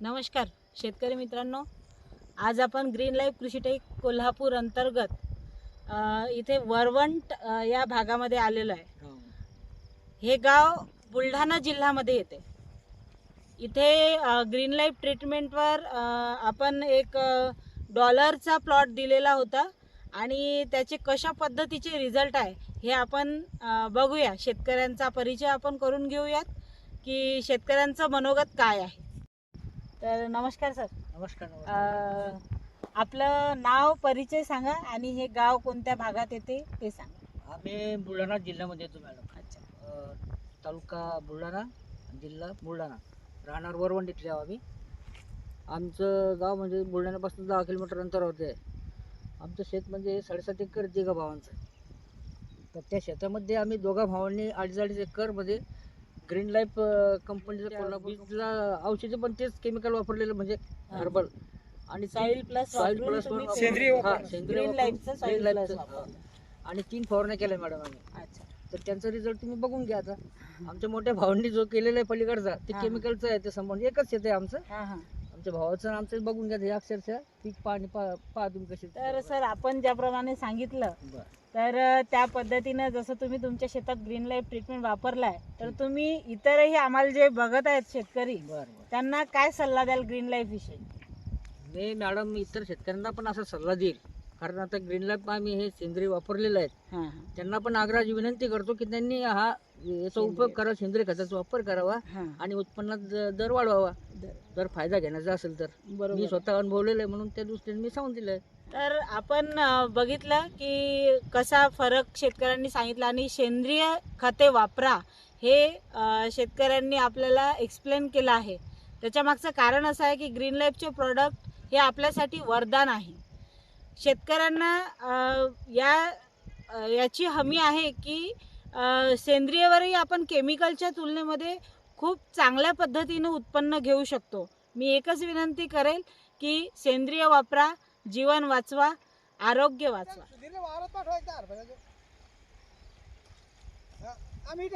नमस्कार शेतकरी मित्रांनो. आज आपण ग्रीन लाईफ कृषीटेक कोल्हापूर अंतर्गत इथे वरवंट या भागामध्ये आलेलो आहे. हे. गाव बुलढाणा जिल्ह्यामध्ये येते. इथे ग्रीन लाईफ ट्रीटमेंटवर आपण एक डॉलरचा प्लॉट दिलेला होता आणि त्याचे कशा पद्धतीचे रिझल्ट आहे हे आपण बघूया. शेतकऱ्यांचा परिचय आपण करून घेऊयात की शेतकऱ्यांचं मनोगत काय आहे. तर नमस्कार सर. नमस्कार आपलं नाव परिचय सांगा आणि हे गाव कोणत्या भागात येते ते सांगा. आम्ही बुलढाणा जिल्ह्यामध्ये येतो मॅडम. अच्छा. तालुका बुलढाणा जिल्हा बुलढाणा. राहणार वरवंडीतले आहो आम्ही. आमचं गाव म्हणजे बुलढाण्यापासून दहा किलोमीटर अंतरावरती आहे. आमचं शेत म्हणजे साडेसात एकर तिघा भावांचं तर त्या शेतामध्ये आम्ही दोघा भावांनी अडीच अडीच एकरमध्ये ग्रीन लाईफ कंपनीचं कोल्हापूरला औषधं पण तेच केमिकल वापरलेलं म्हणजे हर्बल. आणि सॉइल प्लस सेंद्रिय हा. सेंद्रिय सॉइल Life प्लस चं, वापरलं आणि तीन फवारण्या केल्या मॅडम आम्ही. अच्छा. तर त्यांचा रिझल्ट तुम्ही बघून घ्या आता. आमच्या मोठ्या भावांनी जो केलेला आहे पलीकडचा ते हा. केमिकलचं आहे ते संबंध एकच शेत आहे आमचं. हा हा. आमच्या भावाचं आणि आमचं बघून घ्या हे अक्षरशः पीक पाणी पा पहा तुम्ही कशी तर सर आपण ज्याप्रमाणे सांगितलं बरं. तर अ, त्या पद्धतीनं जसं तुम्ही तुमच्या शेतात ग्रीन लाईफ ट्रीटमेंट वापरलाय तर तुम्ही इतरही आम्हाला जे बघत आहेत शेतकरी बरं बरं. त्यांना काय सल्ला द्याल ग्रीन लाईफ विषयी? मी मॅडम इतर शेतकऱ्यांना पण असा सल्ला देईल. कारण आता ग्रीन लाईफ आम्ही हे सेंद्रिय वापरलेलं आहे हा हा. त्यांना पण आग्रहाची विनंती करतो की त्यांनी हा याचा उपयोग करावा सेंद्रिय खताचा वापर करावा हा. आणि उत्पन्नात ज- दर वाढवावा. दर. जर फायदा घेण्याचा असेल तर. मी बरोबर स्वतः अनुभवलेलं आहे म्हणून त्या दृष्टीने मी सांगून दिलंय. तर आपण अ, बघितलं की कसा फरक शेतकऱ्यांनी सांगितला आणि सेंद्रिय खते वापरा हे अ, शेतकऱ्यांनी आपल्याला एक्सप्लेन केलं आहे. त्याच्या मागचं कारण असं आहे की ग्रीन लाईफचे प्रॉडक्ट हे आपल्यासाठी वरदान आहे. शेतकऱ्यांना या याची हमी आहे की सेंद्रियवरही आपण केमिकलच्या तुलनेमध्ये खूप चांगल्या पद्धतीनं उत्पन्न घेऊ शकतो. मी एकच विनंती करेल की सेंद्रिय वापरा जीवन वाचवा आरोग्य वाचवा. आम्ही